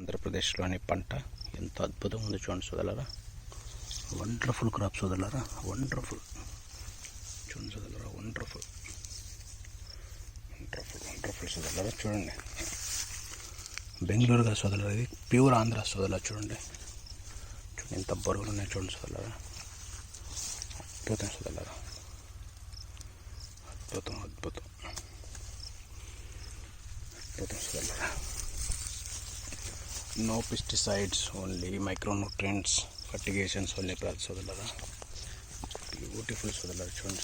ఆంధ్రప్రదేశ్లోని పంట ఎంత అద్భుతంగా ఉంది చూడండి సోదరులారా. వండర్ఫుల్ క్రాప్ సోదరులారా వండర్ఫుల్ చూడండి సోదరులారా వండర్ఫుల్ వండర్ఫుల్ వండర్ఫుల్ సోదరులారా చూడండి. బెంగళూరుగా సోదరులారా ఇది ప్యూర్ ఆంధ్ర సోదరులా చూడండి. చూడండి ఎంత బరువులు ఉన్నాయి చూడండి సోదరులారా. అద్భుతం సోదరులారా. అద్భుతం అద్భుతం. అద్భుతం సోదరులారా. No pesticides only micronutrients fertigations only ప్రాది సోదరులారా బ్యూటిఫుల్ సోదరులారా చూడండి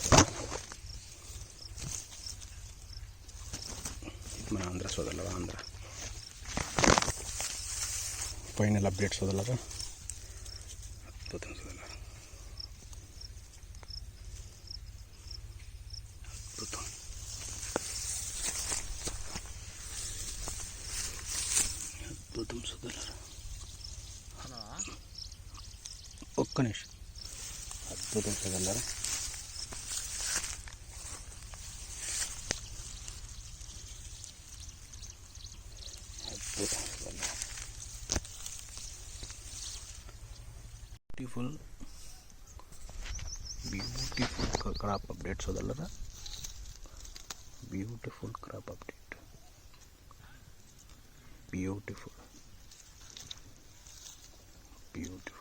ఇది మన ఆంధ్ర సోదరులారా ఆంధ్ర ఫైనల్ అప్డేట్ సోదరులారా అద్భుతం అద్భుతం సోదరులారా ఒక్క నిమిషం అద్భుతం సోదరులారా అద్భుతం సోదరులారా బ్యూటిఫుల్ బ్యూటిఫుల్ క్రాప్ అప్డేట్ సోదరులారా beautiful crop update beautiful beautiful beautiful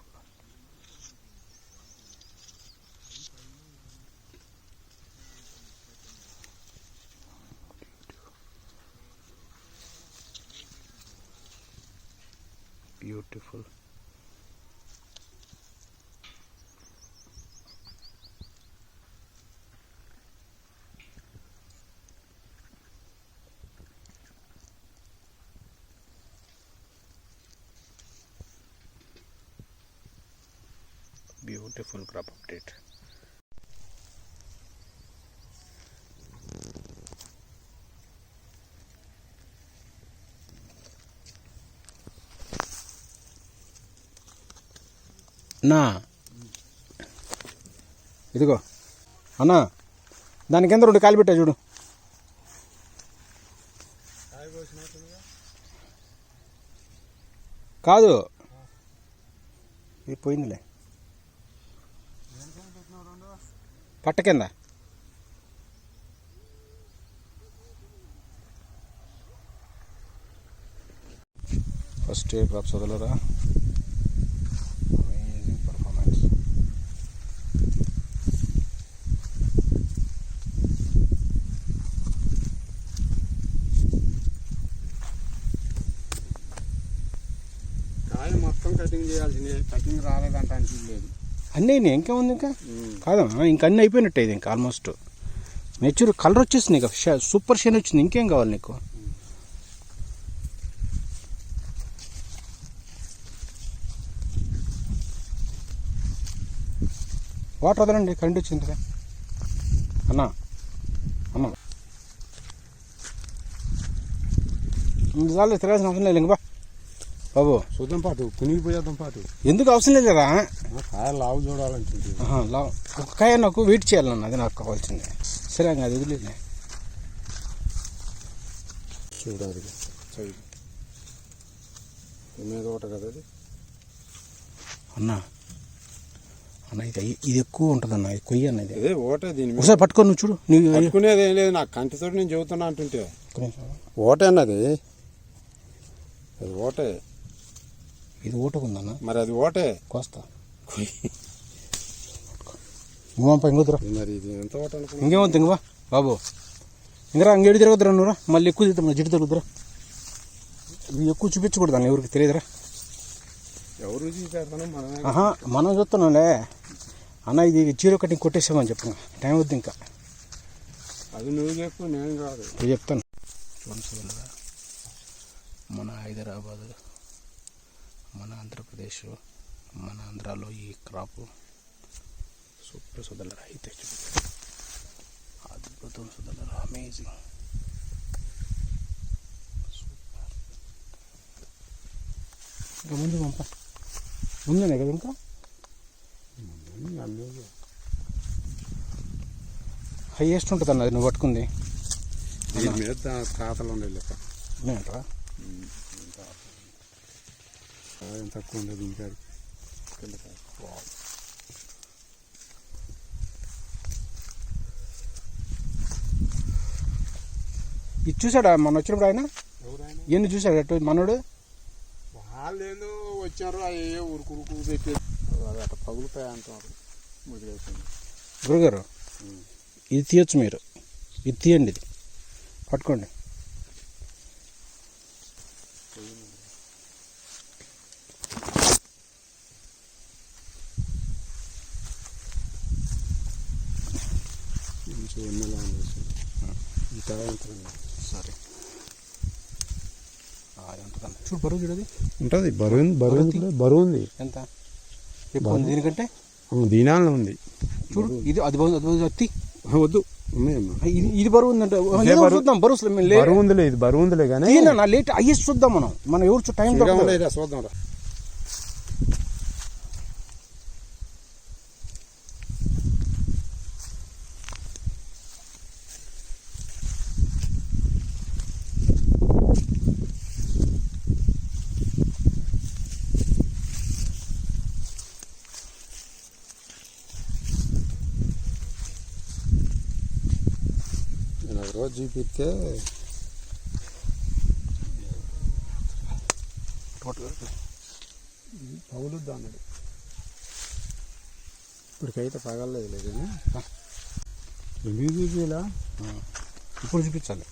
beautiful crop update నా ఇదిగో. అన్నా దాని కింద రెండు కాలు పెట్టా చూడు. కాదు. ఇది పోయిందిలే. పట్ట కింద. ఫస్ట్ ఇయర్ క్రాప్స్ వదలరా అమేజింగ్ పర్ఫార్మెన్స్ కాయ మొత్తం కటింగ్ చేయాల్సింది. కటింగ్ రాలేదంటానికి లేదు. అన్నీ అయినాయి. ఉంది ఇంకా? కాదమ్మా ఇంకా అన్నీ అయిపోయినట్టే ఇది ఇంకా ఆల్మోస్ట్ మెచ్యూర్ కలర్ వచ్చేసింది ఇంకా. ష- సూపర్ షైన్ వచ్చింది. ఇంకేం కావాలి నీకు? వాటర్ వదలండి కరెంట్ వచ్చింది అన్నా అన్నా. ఇంక చాలు తిరగాల్సిన అవసరం లేదు ఇంక. బా బాబు. చూద్దాం పాటు కునిగిపోయేద్దాం పాటు. ఎందుకు అవసరం లేదు కదా? ఆ కాయ లావు చూడాలంటుంది ఆహా, లా- ఒక కాయ నాకు వెయిట్ చేయాలన్న అది నాకు కావాల్సింది. సరే అది వదిలేదు చూడాలి. మీద ఒకటి కదా అది అన్న అన్న ఇది ఇది ఎక్కువ ఉంటుంది అన్న కొయ్యి అన్న ఇది. ఓటే దీని ఒకసారి పట్టుకొని నువ్వు చూడు. నువ్వు పట్టుకునేది ఏం లేదు నాకు కంటితో నేను చెబుతున్నా అంటుంటే. ఓటే అన్నది. అది ఓటే. ఇది ఊటకుందన్న మరి అది ఓటే? కోస్తా. ఇంకొద్దురా మరి ఇది ఎంత ఓట అనుకున్నా ఇంకేమవుతుంది ఇంకవా బాబు. ఇంకరా ఇంకేడు తిరగదురా నువ్వురా మళ్ళీ ఎక్కువ తిరుగుతా జిడ్డు తిరుగుతురా ఇవి ఎక్కువ చూపించకూడదు అన్న ఎవరికి తెలియదురా. ఎవరు ఆహా మనం చూస్తున్నాంలే. అన్న ఇది జీరో కటింగ్ కొట్టేసామని చెప్పు. టైం వద్దు ఇంకా. అది నువ్వు చెప్పు నేను కాదు. చెప్తాను. మన హైదరాబాద్ మన ఆంధ్రప్రదేశ్ మన ఆంధ్రాలో ఈ క్రాప్ సూపర్ సోదరులు అయితే అద్భుతం సోదరులు అమేజింగ్ సూపర్ ఇంకా ముందు పంప. ఉందనే కదా ఇంకా? హైయెస్ట్ ఉంటుంది అన్నది నువ్వు పట్టుకుంది. దీని మీద ఖాతాలు ఉండే లెక్క. ఉన్నాయంటరా? కాయం తక్కువ ఉండదు ఇంకా ఇది చూసాడా? మొన్న వచ్చినప్పుడు ఆయన? ఎన్ని చూసాడు? అటు మనోడు? వాళ్ళు ఏందో వచ్చారు అయ్యే ఉరుకు ఉరుకు పెట్టి అది అట్లా పగులుతాయి అంటున్నారు. గురుగారు ఇది తీయొచ్చు మీరు. ఇది తీయండి ఇది. పట్టుకోండి మంచి ఎన్నెలా ఉంది ఈ కాయ ఎంత సరే చూడు బరువు చూడది ఉంటుంది బరువు బరువు బరువు ఉంది ఎంత? ఎక్కువ ఉంది దీనికంటే దీనాల్లో ఉంది. చూడు ఇది అది అత్తి వద్దు. ఇది ఇది బరువు ఉందంటే. చూద్దాం? బరువు అసలు మేము లే- బరువు ఉందిలే ఇది బరువు ఉందిలే కానీ. లేట్ అయ్యేసి చూద్దాం మనం. మనం ఎవరు చూ- టైం చూద్దాం చూద్దాం రా నేను చూపిస్తే పగులుద్దా అన్నాడు ఇప్పటికైతే పగలలేదు లేదు ఆ. ఇప్పుడు చూపించాలి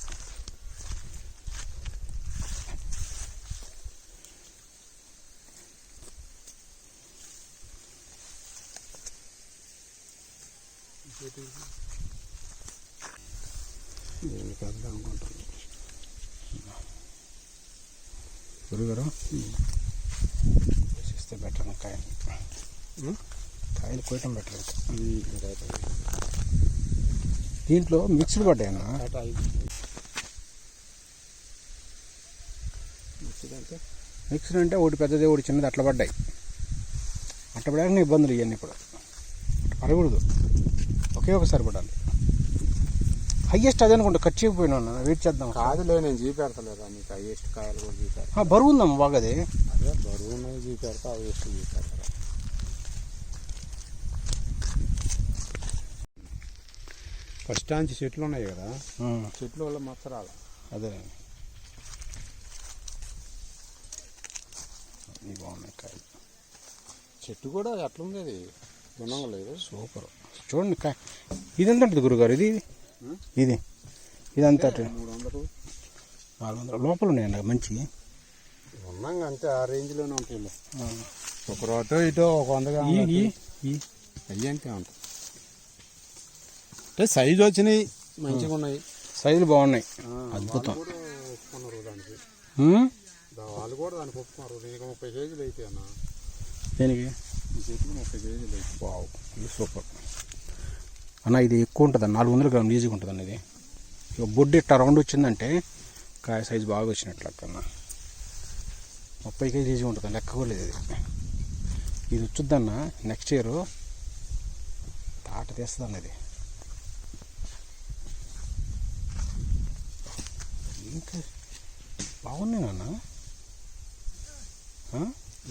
నేను పెద్ద అనుకుంటాను గురుగారు ఇస్తే బెటర్ కాయలు ఉం? కాయలు కోయటం బెటర్ ఇదైతే దీంట్లో మిక్స్డ్ పడ్డాయన్నా. మిక్స్డ్ అంటే? ఒకటి పెద్దది ఒకటి చిన్నది అట్లా పడ్డాయి. అట్లా పడాక ఇబ్బందులు ఇవన్నీ ఇప్పుడు. పడకూడదు. ఒకే ఒకసారి పడాలి. హయ్యెస్ట్ అదే అనుకుంటా కట్ చేయకపోయినా వెయిట్ చేద్దాం. కాదులే నేను చూపెడతలేదా నీకు? హైయెస్ట్ కాయలు కూడా చూపెడతా ఆ, బరువు ఉందమ్మా బాగా అది. బరువు చూపెడతా హైయెస్ట్ చూపెడతా ఫస్ట్ ఆంచి చెట్లు ఉన్నాయి కదా చెట్ల వల్ల మచ్చరాల అదే. ఇవి బాగున్నాయి కాయలు. చెట్టు కూడా ఎట్లుంది అది. గుణంగా లేదు. సూపర్. చూడండి కాయ. ఇది ఎంత ఉంటుంది గురుగారు? ఇది? ఇది. ఇదంతా మూడు వందలు. నాలుగు వందల. లోపల ఉన్నాయండి మంచి ఉన్నాగా అంతే ఆ రేంజ్లోనే ఉంటుంది ఆ. ఒక రోటో ఇటో ఒక వందగా ఈ ఈ ఈ అయ్యి అంతే ఉంటాయి అంటే సైజు వచ్చినాయి. మంచిగా ఉన్నాయి. సైజులు బాగున్నాయి. అద్భుతం. వాళ్ళు కూడా దానికి. ఒప్పుకున్నారు. దీనికి ముప్పై కేజీలు అయితే అన్న. దేనికి? చెట్టుకి ముప్పై కేజీలు అయితే. ఇది సూపర్. అన్న ఇది ఎక్కువ ఉంటుంది. నాలుగు వందల గ్రాములు ఈజీగా ఉంటుంది అన్న ఇది. ఇక బొడ్డు ఇట్లా రౌండ్ వచ్చిందంటే కాయ సైజు బాగా వచ్చినట్లు అన్న. ముప్పై కేజీ ఈజీగా ఉంటుంది. లెక్క కూడా లేదు ఇది. ఇది వచ్చుద్దన్న నెక్స్ట్ ఇయర్ తాట తీస్తుంది ఇది. ఇంకా బాగున్నాయి నాన్న?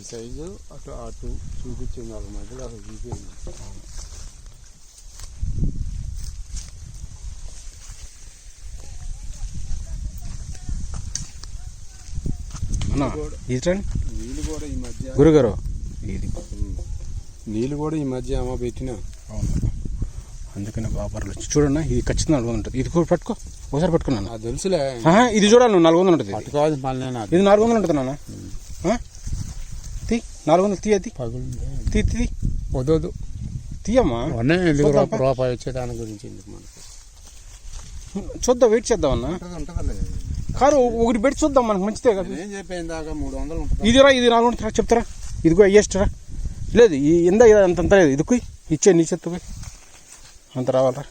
ఈ సైజు అటు అటు చూపించింది వాళ్ళ మధ్యలో అసలు చూపించింది నీళ్ళు కూడా ఈ మధ్య గురుగారు ఇది. నీళ్ళు కూడా ఈ మధ్య అమ్మ పెట్టిన. అవును. అందుకనే బాబర్లు వచ్చి చూడన్నా ఇది ఖచ్చితంగా ఉంటుంది. ఇది కూడా పట్టుకో. ఒకసారి పట్టుకున్నాను. తెలుసులే. ఇది చూడాలి నువ్వు నాలుగు వందలు ఉంటుంది. ఇది. నాలుగు వందలు ఉంటుంది నాన్న? తీ నాలుగు వందలు తీయ తీ తీ. వదదు. తీయమ్మా. రూపాయి రూపాయి వచ్చే దాని గురించి చూద్దాం వెయిట్ చేద్దాం అన్న. కారు ఒకటి పెట్టి చూద్దాం మనకు మంచిదే కదా. నేను చెప్పాను దాకా మూడు వందలు ఉంటుంది. ఇది రా ఇది నాలుగు వందలు చెప్తారా? ఇదిగో అయ్యేస్ట్ రా. లేదు ఈ ఇందా ఇది అంత లేదు. ఇదిగో ఇచ్చే నీ చెత్త అంత రావాలరా.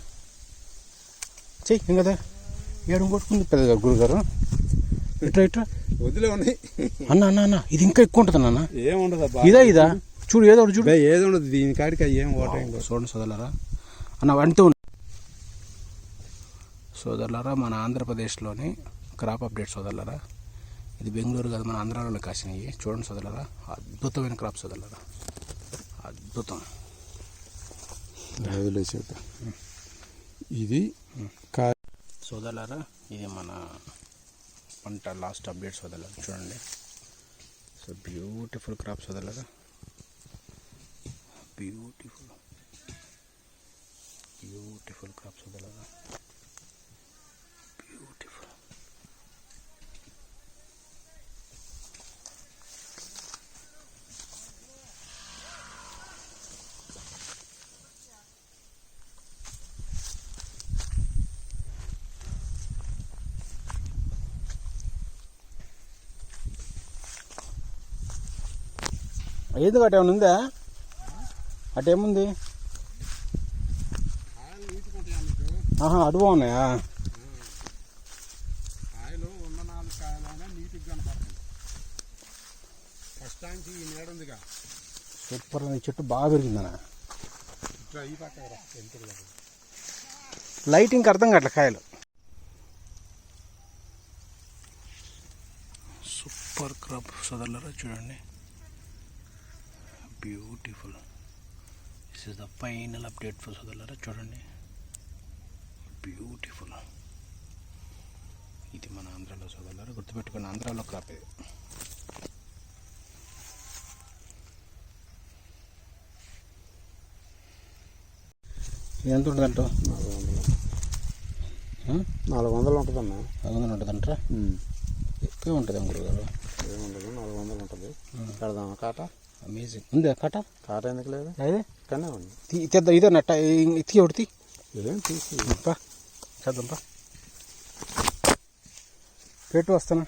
చెయ్యి ఇంకా ఏడు కొట్టుకుంది పెద్ద గురుగారు. ఇట్రా ఇట్రా వదిలే ఉన్నాయి. అన్న అన్న అన్న ఇది ఇంకా ఎక్కువ ఉంటుంది అన్న. ఏముండదు ఇదా ఇదా? చూడు ఏదో ఒకటి చూడు. ఏది ఉండదు దీని కాడికి ఏం ఓటం చూడండి సోదరులారా. అన్న అంటూ సోదరులారా మన ఆంధ్రప్రదేశ్లోని క్రాప్ అప్డేట్ సోదరులారా. ఇది బెంగళూరు కాదు మన ఆంధ్రాలో కాసినవి. చూడండి సోదరులరా అద్భుతమైన క్రాప్ సోదరులరా. అద్భుతం. ఇది కా సోదరులారా ఇది మన పంట లాస్ట్ అప్డేట్ సోదరులారా చూడండి. సో బ్యూటిఫుల్ క్రాప్ సోదరులారా. బ్యూటిఫుల్ బ్యూటిఫుల్ క్రాప్ సోదరులారా. ఏది అటు ఏమైనా ఉందా? అటు ఏముంది? కాయలు నీటుకుంటాయా నీకు ఆహా అటు బాగున్నాయా సూపర్ ఈ చెట్టు బాగా పెరిగిందనా ఇట్లా ఈ పక్క రా ఎంతది కదా లైట్ ఇంక అర్థం కావట్లే కాయలు. సూపర్ క్రాప్ సోదరులరా చూడండి. Beautiful this is the final update for సోదరులరా చూడండి. బ్యూటిఫుల్ ఇది మన ఆంధ్రాలో సోదరులరా గుర్తుపెట్టుకుని ఆంధ్రాలో క్రాప్ ఇది ఎంత ఉంటుందంటో? నాలుగు వందలు. నాలుగు వందలు ఉంటుందమ్మా. ఐదు వందలు ఉంటుందంటారా ఎక్కువ ఉంటుంది గురుగారు. ఏముండదు నాలుగు వందలు ఉంటుంది. పెడదామా కాట? అమేజింగ్ ఉందా కట కాట ఎందుకు లేదు? అదే. ఇక్కడనే ఉంది. తెద్దాం ఇదే నట్ట తీ ఒకటి. ఏం తీసి పా చేద్దాం పా. పెట్టు వస్తానా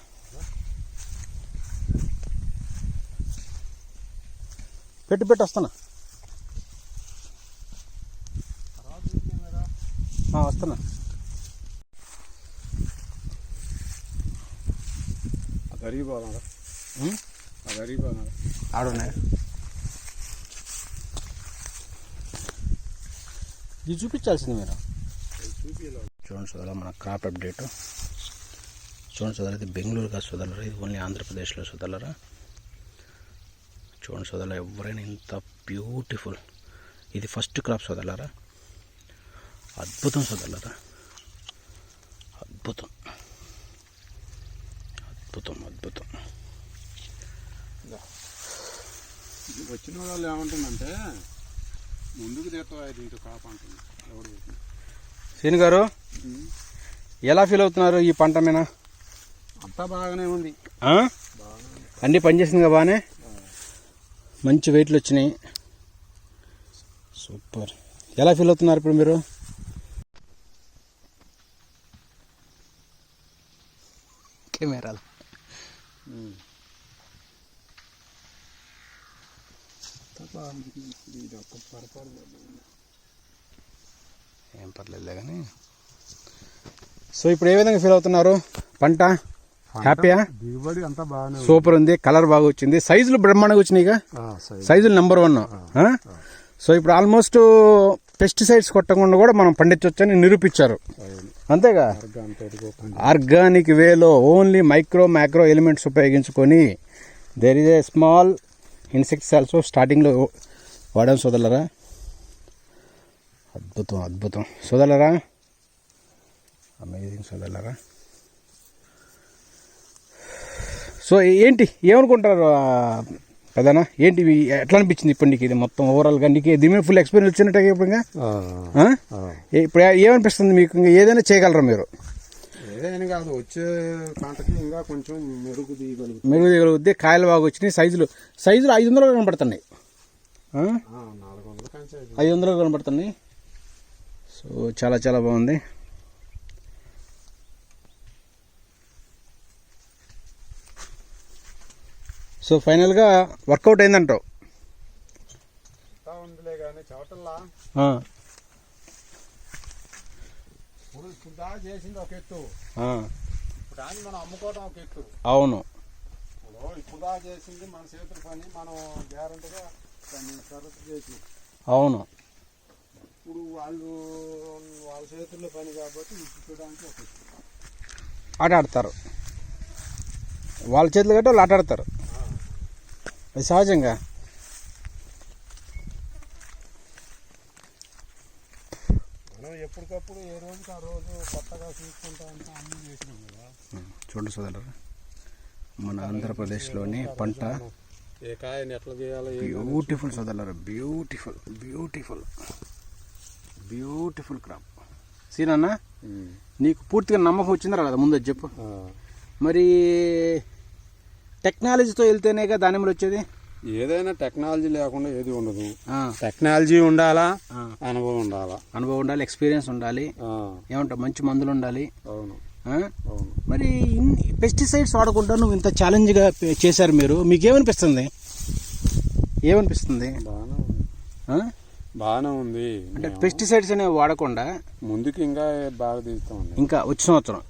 పెట్టు పెట్టు వస్తానా ఆ, వస్తానా అది అరిగిపోదాం ఉం? అది అరిగిపోదాం ఆడున్నాయి. ఇది చూపించాల్సింది మీరు. చూడండి సోదరు మన క్రాప్ అప్డేట్ చూడండి సోదరు ఇది బెంగళూరు కాదు సోదరులరా ఇది ఓన్లీ ఆంధ్రప్రదేశ్లో సోదరులరా. చూడండి సోదరులు ఎవరైనా ఇంత బ్యూటిఫుల్ ఇది ఫస్ట్ క్రాప్ సోదరులరా. అద్భుతం సోదరులరా. అద్భుతం. అద్భుతం అద్భుతం. వచ్చిన వాళ్ళు ఏమంటుందంటే ముందుకు తీస్తావా దీంట్లో కాప అంటుంది. ఎవడు సీని గారు ఎలా ఫీల్ అవుతున్నారు ఈ పంట మీద? అంతా బాగానే ఉంది. ఆ? బాగానే ఉంది అన్నీ పనిచేసింది కదా బాగానే మంచి వెయిట్లు వచ్చినాయి. సూపర్. ఎలా ఫీల్ అవుతున్నారు ఇప్పుడు మీరు? కెమెరాలు. ఏం పర్లేదులే కానీ సో ఇప్పుడు ఏ విధంగా ఫీల్ అవుతున్నారు? పంట? హ్యాపీయా? దిగుబడి అంతా బాగానే సూపర్ ఉంది కలర్ బాగా వచ్చింది. సైజులు బ్రహ్మాండంగా వచ్చినాయిగా. సైజులు నెంబర్ వన్ సో ఇప్పుడు ఆల్మోస్ట్ పెస్టిసైడ్స్ కొట్టకుండా కూడా మనం పండించవచ్చని నిరూపించారు. అంతేగా. ఆర్గానిక్ వేలో ఓన్లీ మైక్రో మైక్రో ఎలిమెంట్స్ ఉపయోగించుకొని there is a small insects also స్టార్టింగ్లో వాడాం సోదరులరా? అద్భుతం అద్భుతం. సోదరులరా? అమేజింగ్ సోదరులరా? సో ఏంటి? ఏమనుకుంటారు కదనా ఏంటి ఎట్లా అనిపించింది ఇప్పుడు నీకు ఇది మొత్తం ఓవరాల్గా నీకు దీని మీద ఫుల్ ఎక్స్పీరియన్స్ వచ్చినట్టే ఇప్పుడు ఇప్పుడు ఏమనిపిస్తుంది మీకు? ఇంకా ఏదైనా చేయగలరా మీరు? ఏదైనా కాదు వచ్చే పంటకి ఇంకా కొంచెం మెరుగు దిగలుగు మెరుగు దిగలుగుద్ది కాయలు బాగా వచ్చినాయి సైజులు. సైజులు ఐదు వందలు కంచి ఐదు. వందలు కనపడుతున్నాయి. సో చాలా చాలా బాగుంది. సో ఫైనల్గా వర్కౌట్ అయిందంటావు అంతా ఉందిలే కానీ చవటల్లా ఆ, ఇప్పుడు ఇప్పుడు దాకా చేసింది ఒక ఎత్తు. ఆ, ఇప్పుడు దాన్ని మనం అమ్ముకోవడం ఒక ఎత్తు. అవును. ఇప్పుడు ఇప్పుడు దాకా చేసింది మన చేతుల పని మనం గ్యారంటీగా దాన్ని సరస్సు చేసి. అవును. ఇప్పుడు వాళ్ళు వాళ్ళ చేతుల్లో పని కాబట్టి ఒక ఎత్తు. ఆట ఆడతారు వాళ్ళ చేతులు కట్టి వాళ్ళు ఆటాడతారు. అది సహజంగా మనం ఎప్పటికప్పుడు ఏ రోజుకి ఆ రోజు కొత్తగా చూసుకుంటా అంటే అన్ని చేసినాం కదా. చూడండి సోదరు మన ఆంధ్రప్రదేశ్లోని పంట ఏ కాయని ఎట్లా చేయాలో బ్యూటిఫుల్ సోదరు బ్యూటిఫుల్ బ్యూటిఫుల్ బ్యూటిఫుల్ క్రాప్. సీనన్నా. నీకు పూర్తిగా నమ్మకం వచ్చిందా కదా ముందు చెప్పు. మరి టెక్నాలజీతో వెళ్తేనేగా దానిమ్మలు వచ్చేది? ఏదైనా టెక్నాలజీ లేకుండా ఏది ఉండదు. టెక్నాలజీ ఉండాలా. అనుభవం ఉండాలా? అనుభవం ఉండాలి ఎక్స్పీరియన్స్ ఉండాలి. ఏమంటావు? మంచి మందులు ఉండాలి. అవును. మరి పెస్టిసైడ్స్ వాడకుండా నువ్వు ఇంత ఛాలెంజ్గా చేశారు మీరు మీకు ఏమనిపిస్తుంది? ఏమనిపిస్తుంది బాగానే ఉంది. ఆ? బాగానే ఉంది. అంటే పెస్టిసైడ్స్ అనేవి వాడకుండా ముందుకి ఇంకా బాగా తీస్తామండి. ఇంకా వచ్చే సంవత్సరం.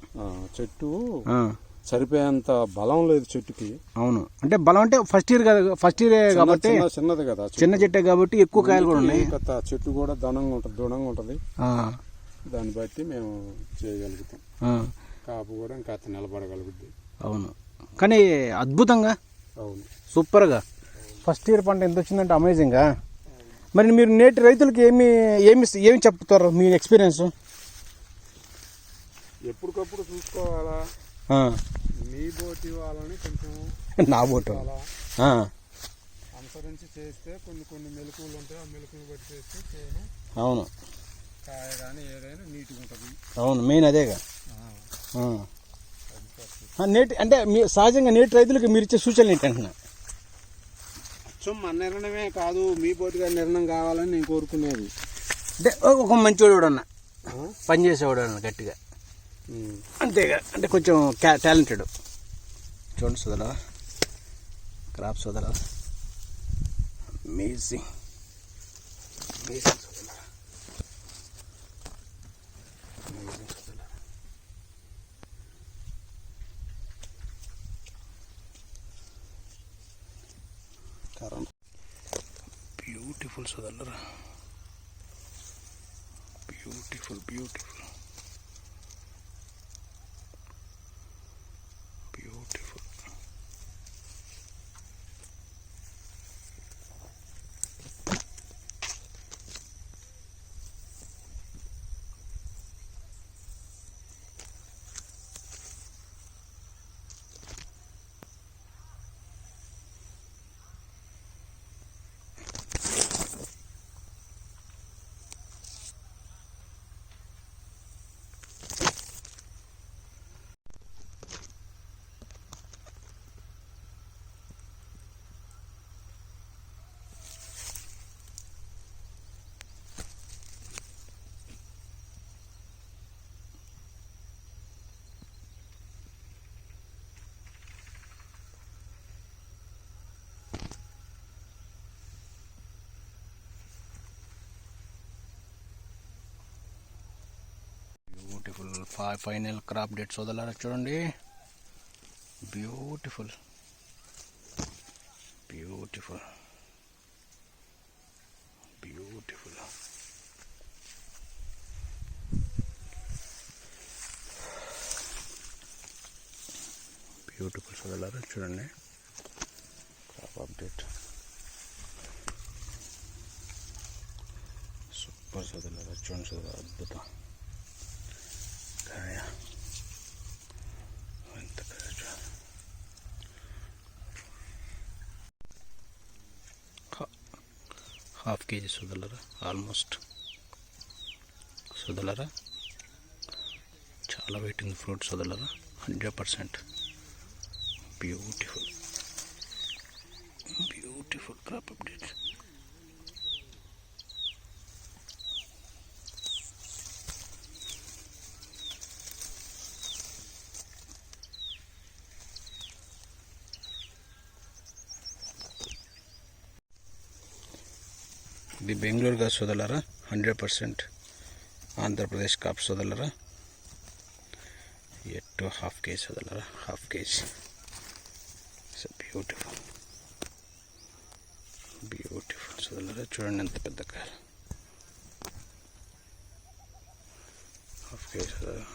చెట్టు సరిపోయేంత బలం లేదు చెట్టుకి. అవును. అంటే బలం అంటే ఫస్ట్ ఇయర్ కదా ఫస్ట్ ఇయర్ చిన్న- కాబట్టి చిన్న- చిన్నది కదా చెట్టు. చిన్న చెట్టే. కాబట్టి ఎక్కువ కాయలు కూడా ఉన్నాయి. చెట్టు కూడా దణంగా ఉంటుంది దృఢంగా ఉంటుంది. ఆ, దాన్ని బట్టి మేము చేయగలుగుతాం. ఆ, కాపు కూడా ఇంకా అత నిలబడగలుగుద్ది. అవును. కానీ అద్భుతంగా? అవును. సూపర్గా? ఫస్ట్ ఇయర్ పంట ఎంత వచ్చిందంటే అమేజింగా మరి మీరు నేటి రైతులకి ఏమి ఏమి ఏమి చెప్తారు మీ ఎక్స్పీరియన్స్ ఎప్పటికప్పుడు చూసుకోవాలా? మీ బోటి వాళ్ళని కొంచెం నా బోటు అనుసరించి చేస్తే కొన్ని కొన్ని మెలకువలు ఉంటాయి ఆ మెలకువలు బట్టి చేస్తే చేయను అవును. కాయ కానీ ఏదైనా నీట్గా ఉంటుంది. అవును మెయిన్ అదేగా. నేటి అంటే మీ సహజంగా నేటి రైతులకు మీరు ఇచ్చే సూచనలు ఏంటంటున్నా అచ్చం మన నిర్ణయమే కాదు మీ బోటిగా నిర్ణయం కావాలని నేను కోరుకునేది. అంటే ఒక మంచివాడు కూడా ఉన్నా ఆ? పని చేసేవాడు అన్న గట్టిగా. అంతేగా అంటే కొంచెం టాలెంటెడ్. చూడండి సోదరా. క్రాప్ సోదరా. అమేజింగ్ అమేజింగ్ సోదరా. అమేజింగ్ సోదరా. బ్యూటిఫుల్ సోదరా beautiful beautiful beautiful final crop date సోదరులారా చూడండి. బ్యూటిఫుల్ బ్యూటిఫుల్ బ్యూటిఫుల్ బ్యూటిఫుల్ సోదరులారా చూడండి. క్రాప్ అప్డేట్ సూపర్ సోదరులారా చూడండి సోదరు అద్భుతం కాయ ఎంత కాయ చూడండి. హా- హాఫ్ కేజీ సుదలరా ఆల్మోస్ట్ సుదలరా చాలా వెయిట్ ఉంది fruit సుదలరా hundred percent beautiful beautiful crop update ఇది బెంగళూరు గా సోదరులారా హండ్రెడ్ పర్సెంట్ ఆంధ్రప్రదేశ్ కాప్ సోదరులారా ఎట్టు హాఫ్ కేజీ సోదరులారా half KG. It's beautiful beautiful సోదరులారా చూడండి ఎంత పెద్ద కాయలు హాఫ్ కేజీ సోదరులారా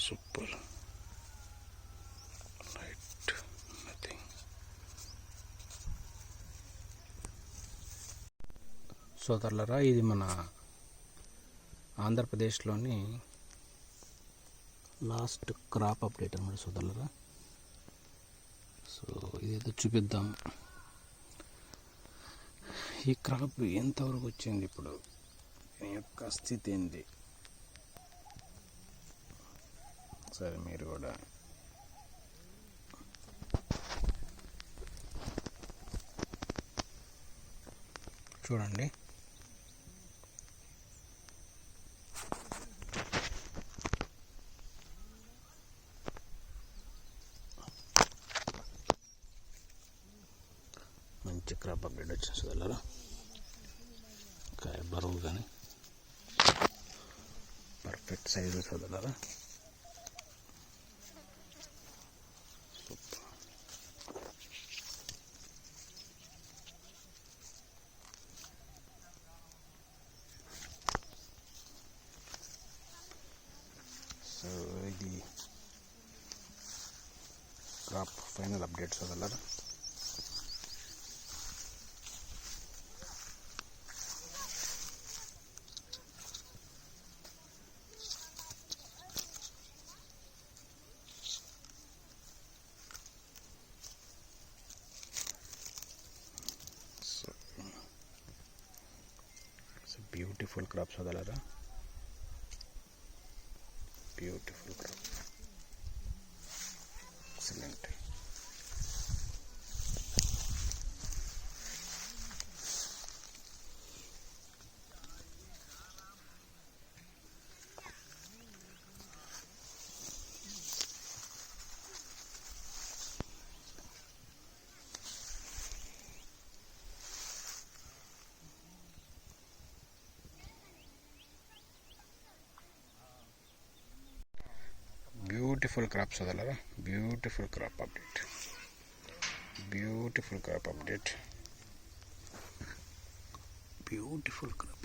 సూపర్ రైట్ నథింగ్ సోదరులరా ఇది మన ఆంధ్రప్రదేశ్లోని లాస్ట్ క్రాప్ అప్డేట్ అనమాట సోదరులరా. సో ఇదేదో చూపిద్దాం. ఈ క్రాప్ ఎంతవరకు వచ్చింది ఇప్పుడు? దీని యొక్క స్థితి ఏంది? సరే మీరు కూడా. చూడండి మంచి క్రాప్ అప్డేట్ వచ్చింది చదలరా కాయ బరువు కానీ పర్ఫెక్ట్ సైజు చదలరా సూపర్ సో ఇది క్రాప్ ఫైనల్ అప్డేట్ చదలరా so so beautiful crop చదలరా beautiful crop excellent beautiful crop చదలరా beautiful crop update beautiful crop update beautiful crop